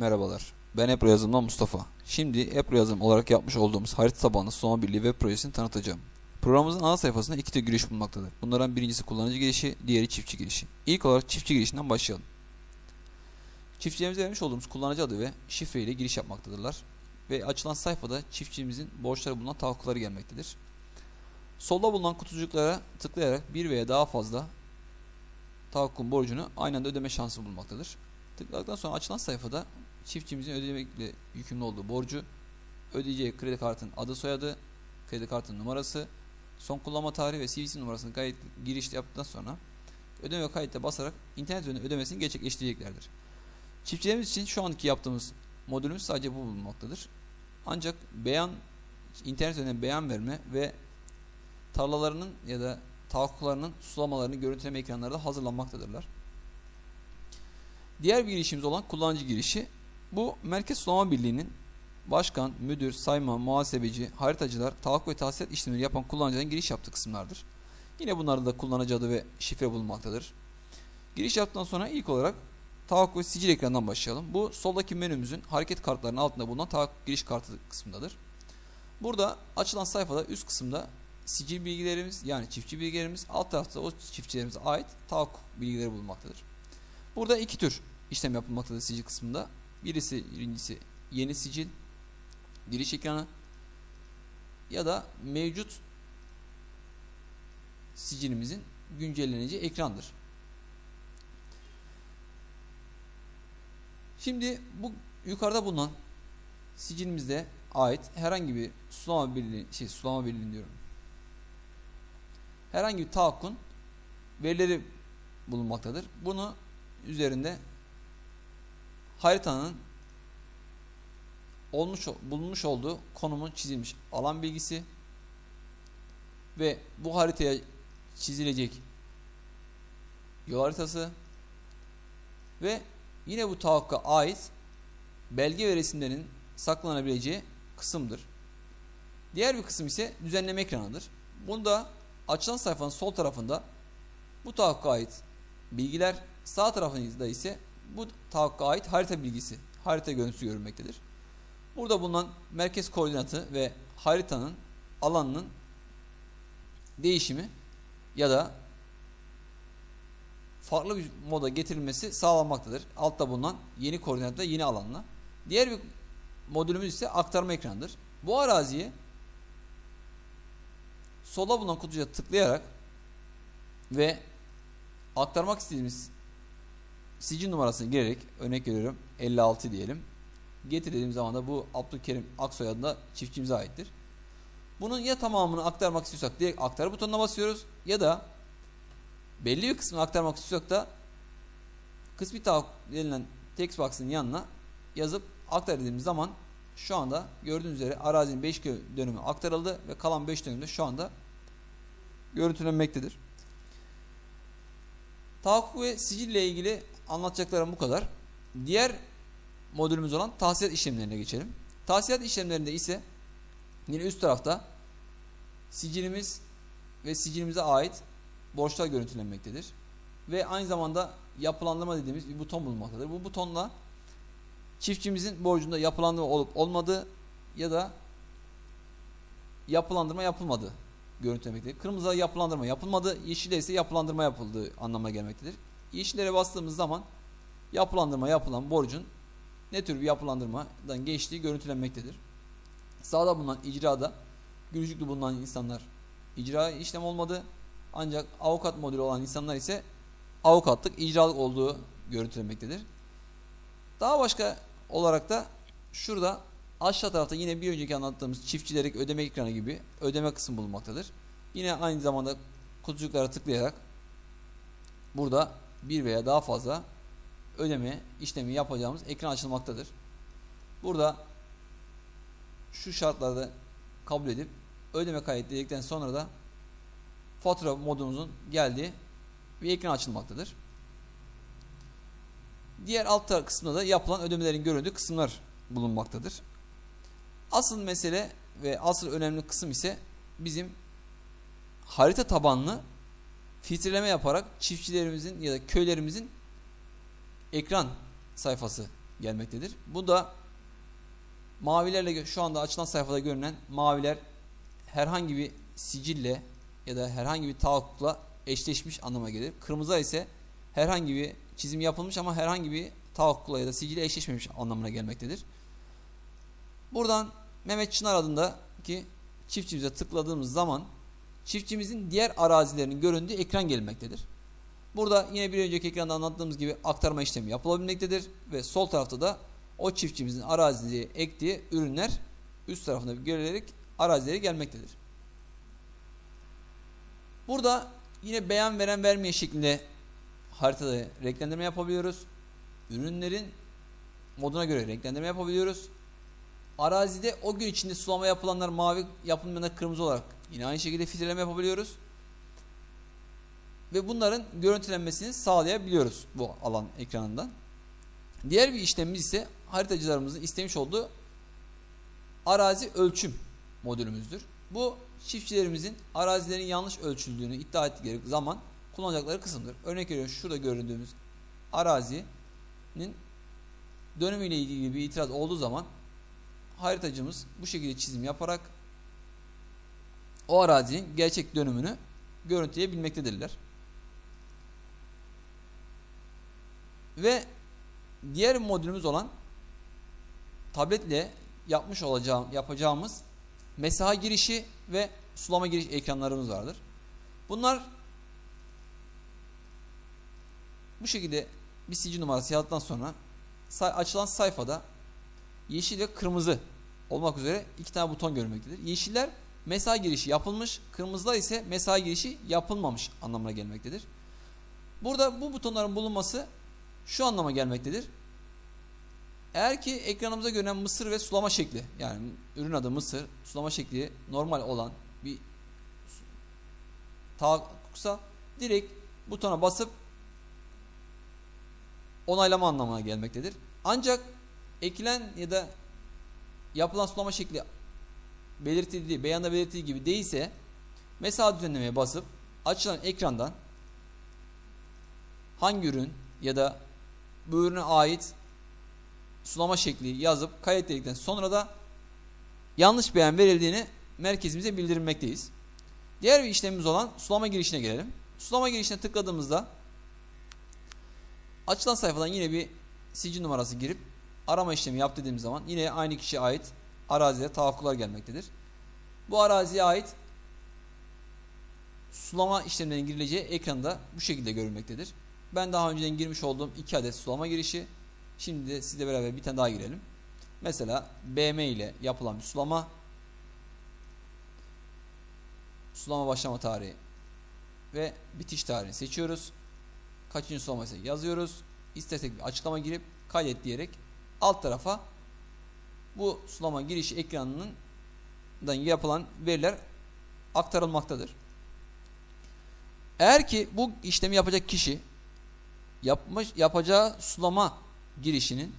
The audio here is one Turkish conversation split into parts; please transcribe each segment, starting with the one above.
Merhabalar. Ben Ebru Yazım'dan Mustafa. Şimdi Ebru Yazım olarak yapmış olduğumuz harita tabanlı sulama birliği web projesini tanıtacağım. Programımızın ana sayfasında iki tür giriş bulunmaktadır. Bunlardan birincisi kullanıcı girişi, diğeri çiftçi girişi. İlk olarak çiftçi girişinden başlayalım. Çiftçilerimize vermiş olduğumuz kullanıcı adı ve şifre ile giriş yapmaktadırlar. Ve açılan sayfada çiftçimizin borçları bulunan tahakkukları gelmektedir. Solda bulunan kutucuklara tıklayarak bir veya daha fazla tahakkukun borcunu aynı anda ödeme şansı bulunmaktadır. Tıkladıktan sonra açılan sayfada çiftçimizin ödemekle yükümlü olduğu borcu, ödeyeceği kredi kartın adı soyadı, kredi kartın numarası, son kullanma tarihi ve CVC numarasını kayıt giriş yaptıktan sonra ödeme kayıtta basarak internet üzerinden ödemesini gerçekleştireceklerdir. Çiftçilerimiz için şu anki yaptığımız modülümüz sadece bu bulunmaktadır. Ancak beyan internet üzerinden beyan verme ve tarlalarının ya da tahakkuklarının sulamalarını görüntüleme ekranlarda hazırlanmaktadırlar. Diğer bir girişimiz olan kullanıcı girişi. Bu Merkez Sulama Birliği'nin başkan, müdür, sayma, muhasebeci, haritacılar, tahakkuk ve tahsilat işlemleri yapan kullanıcıların giriş yaptığı kısımlardır. Yine bunlarda da kullanıcı adı ve şifre bulunmaktadır. Giriş yaptıktan sonra ilk olarak tahakkuk ve sicil ekranından başlayalım. Bu soldaki menümüzün hareket kartlarının altında bulunan tahakkuk giriş kartı kısmındadır. Burada açılan sayfada üst kısımda sicil bilgilerimiz yani çiftçi bilgilerimiz alt tarafta o çiftçilerimize ait tahakkuk bilgileri bulunmaktadır. Burada iki tür işlem yapılmaktadır sicil kısmında. Birisi birincisi yeni sicil giriş ekranı ya da mevcut sicilimizin güncelleneceği ekrandır. Şimdi bu yukarıda bulunan sicilimizde ait herhangi bir sulama birliği şey sulama birliği diyorum. Herhangi bir tahakkun verileri bulunmaktadır. Bunu üzerinde haritanın olmuş bulunmuş olduğu konumun çizilmiş alan bilgisi ve bu haritaya çizilecek yol haritası ve yine bu tahakkuka ait belge ve resimlerin saklanabileceği kısımdır. Diğer bir kısım ise düzenleme ekranıdır. Bunda açılan sayfanın sol tarafında bu tahakkuka ait bilgiler, sağ tarafında ise bu tahakkuka ait harita bilgisi, harita görüntüsü görünmektedir. Burada bulunan merkez koordinatı ve haritanın alanının değişimi ya da farklı bir moda getirilmesi sağlanmaktadır. Altta bulunan yeni koordinatla yeni alanla. Diğer bir modülümüz ise aktarma ekranıdır. Bu araziye sola bulunan kutucuğa tıklayarak ve aktarmak istediğimiz sicil numarasını girerek örnek veriyorum 56 diyelim. Getir dediğim zaman da bu Abdülkerim Aksoy adında çiftçimize aittir. Bunun ya tamamını aktarmak istiyorsak direkt aktar butonuna basıyoruz ya da belli bir kısmını aktarmak istiyorsak da kısmi tahakkuk denilen text box'ın yanına yazıp aktar dediğimiz zaman şu anda gördüğünüz üzere arazinin 5 dönümü aktarıldı ve kalan 5 dönümde şu anda görüntülenmektedir. Tahakkuk ve sicille ilgili anlatacaklarım bu kadar. Diğer modülümüz olan tahsilat işlemlerine geçelim. Tahsilat işlemlerinde ise yine üst tarafta sicilimiz ve sicilimize ait borçlar görüntülenmektedir. Ve aynı zamanda yapılandırma dediğimiz bir buton bulunmaktadır. Bu butonla çiftçimizin borcunda yapılandırma olup olmadığı ya da yapılandırma yapılmadığı görüntülemektedir. Kırmızıda yapılandırma yapılmadı, yeşilde ise yapılandırma yapıldığı anlamına gelmektedir. Yeşillere bastığımız zaman yapılandırma yapılan borcun ne tür bir yapılandırmadan geçtiği görüntülenmektedir. Sağda bulunan icrada gülücüklü bulunan insanlar icra işlem olmadı. Ancak avukat modülü olan insanlar ise avukatlık, icralık olduğu görüntülenmektedir. Daha başka olarak da şurada aşağı tarafta yine bir önceki anlattığımız çiftçilerik ödeme ekranı gibi ödeme kısmı bulunmaktadır. Yine aynı zamanda kutucuklara tıklayarak burada bir veya daha fazla ödeme işlemi yapacağımız ekran açılmaktadır. Burada şu şartlarda kabul edip ödeme kaydedildikten sonra da fatura modumuzun geldiği bir ekran açılmaktadır. Diğer alt kısmında da yapılan ödemelerin göründüğü kısımlar bulunmaktadır. Asıl mesele ve asıl önemli kısım ise bizim harita tabanlı filtreleme yaparak çiftçilerimizin ya da köylerimizin ekran sayfası gelmektedir. Bu da mavilerle şu anda açılan sayfada görünen maviler herhangi bir sicille ya da herhangi bir tahakkukla eşleşmiş anlamına gelir. Kırmızı ise herhangi bir çizim yapılmış ama herhangi bir tahakkukla ya da sicille eşleşmemiş anlamına gelmektedir. Buradan Mehmet Çınar adındaki çiftçimize tıkladığımız zaman çiftçimizin diğer arazilerinin göründüğü ekran gelmektedir. Burada yine bir önceki ekranda anlattığımız gibi aktarma işlemi yapılabilmektedir ve sol tarafta da o çiftçimizin araziye ektiği ürünler üst tarafında görülerek arazilere gelmektedir. Burada yine beyan veren vermeye şeklinde haritada renklendirme yapabiliyoruz. Ürünlerin moduna göre renklendirme yapabiliyoruz. Arazide o gün içinde sulama yapılanlar mavi yapılmayanlar kırmızı olarak yine aynı şekilde filtreleme yapabiliyoruz. Ve bunların görüntülenmesini sağlayabiliyoruz bu alan ekranından. Diğer bir işlemimiz ise haritacılarımızın istemiş olduğu arazi ölçüm modülümüzdür. Bu çiftçilerimizin arazilerin yanlış ölçüldüğünü iddia ettikleri zaman kullanacakları kısımdır. Örnek veriyorum şurada göründüğümüz arazinin dönümüyle ilgili bir itiraz olduğu zaman haritacımız bu şekilde çizim yaparak o arazinin gerçek dönümünü görüntüleyebilmektedirler. Ve diğer modülümüz olan tabletle yapmış olacağım yapacağımız mesaha girişi ve sulama giriş ekranlarımız vardır. Bunlar bu şekilde bir sicil numarası yazdıktan sonra say açılan sayfada yeşil ve kırmızı olmak üzere iki tane buton görülmektedir. Yeşiller mesaha girişi yapılmış, kırmızılar ise mesaha girişi yapılmamış anlamına gelmektedir. Burada bu butonların bulunması şu anlama gelmektedir. Eğer ki ekranımıza görünen mısır ve sulama şekli yani ürün adı mısır, sulama şekli normal olan bir tahakkuksa direkt butona basıp onaylama anlamına gelmektedir. Ancak ekilen ya da yapılan sulama şekli belirtildiği, beyanda belirtildiği gibi değilse mesela düzenlemeye basıp açılan ekrandan hangi ürün ya da bu ürüne ait sulama şekli yazıp kaydettikten sonra da yanlış beyan verildiğini merkezimize bildirmekteyiz. Diğer bir işlemimiz olan sulama girişine gelelim. Sulama girişine tıkladığımızda açılan sayfadan yine bir sicil numarası girip arama işlemi yap dediğimiz zaman yine aynı kişiye ait araziye tahakkuklar gelmektedir. Bu araziye ait sulama işlemlerinin girileceği ekranda bu şekilde görülmektedir. Ben daha önceden girmiş olduğum iki adet sulama girişi. Şimdi de sizle beraber bir tane daha girelim. Mesela BM ile yapılan bir sulama. Sulama başlama tarihi ve bitiş tarihini seçiyoruz. Kaçıncı sulama ise yazıyoruz. İstersek bir açıklama girip kaydet diyerek alt tarafa bu sulama girişi ekranının yapılan veriler aktarılmaktadır. Eğer ki bu işlemi yapacak kişi yapmış yapacağı sulama girişinin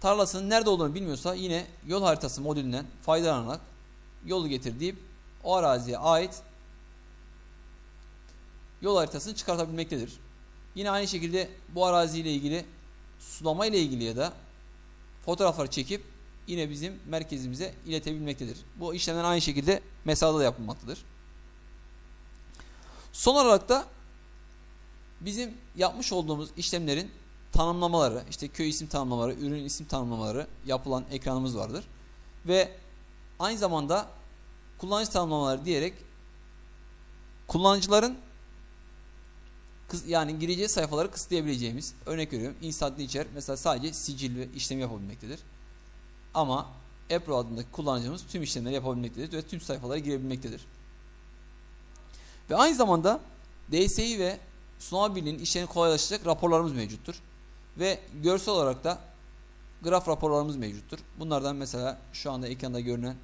tarlasının nerede olduğunu bilmiyorsa yine yol haritası modülünden faydalanarak yolu getir deyip o araziye ait yol haritasını çıkartabilmektedir. Yine aynı şekilde bu araziyle ilgili sulama ile ilgili ya da fotoğrafları çekip yine bizim merkezimize iletebilmektedir. Bu işlemler aynı şekilde mesada da yapılmaktadır. Son olarak da bizim yapmış olduğumuz işlemlerin tanımlamaları, işte köy isim tanımlamaları, ürün isim tanımlamaları yapılan ekranımız vardır. Ve aynı zamanda kullanıcı tanımlamaları diyerek kullanıcıların yani gireceği sayfaları kısıtlayabileceğimiz örnek veriyorum instant içer mesela sadece sicil ve işlemi yapabilmektedir. Ama Epro adındaki kullanıcımız tüm işlemleri yapabilmektedir ve tüm sayfalara girebilmektedir. Ve aynı zamanda DSI ve Sulama Birliği'nin işlerini kolaylaştıracak raporlarımız mevcuttur. Ve görsel olarak da graf raporlarımız mevcuttur. Bunlardan mesela şu anda ekranda görünen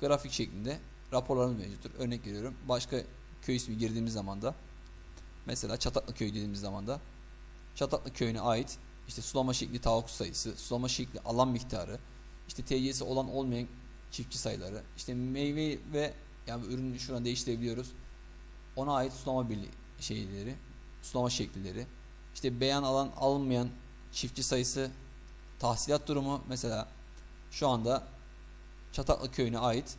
grafik şeklinde raporlarımız mevcuttur. Örnek veriyorum. Başka köy ismi girdiğimiz zaman da mesela Çataklı köy dediğimiz zaman da Çataklı köyüne ait işte sulama şekli tahakkuk sayısı, sulama şekli alan miktarı, işte TC'si olan olmayan çiftçi sayıları, işte meyve ve yani ürünü şuradan değiştirebiliyoruz. Ona ait sulama birliği şeyleri, sulama şekilleri, işte beyan alan alınmayan çiftçi sayısı, tahsilat durumu mesela şu anda Çataklı köyüne ait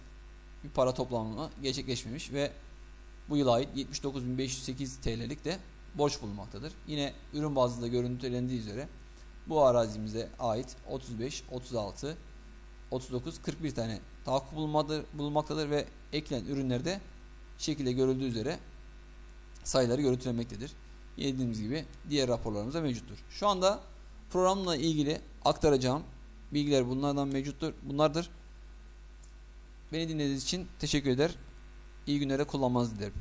bir para toplamı gerçekleşmemiş ve bu yıla ait 79.508 TL'lik de borç bulunmaktadır. Yine ürün bazında görüntülendiği üzere bu arazimize ait 35, 36, 39, 41 tane tahakkuk bulunmaktadır ve eklenen ürünlerde şekilde görüldüğü üzere sayıları görüntülenmektedir. Yine Dediğimiz gibi diğer raporlarımızda mevcuttur. Şu anda programla ilgili aktaracağım bilgiler bunlardan mevcuttur. Bunlardır. Beni dinlediğiniz için teşekkür eder. İyi günlerde kullanmanızı dilerim.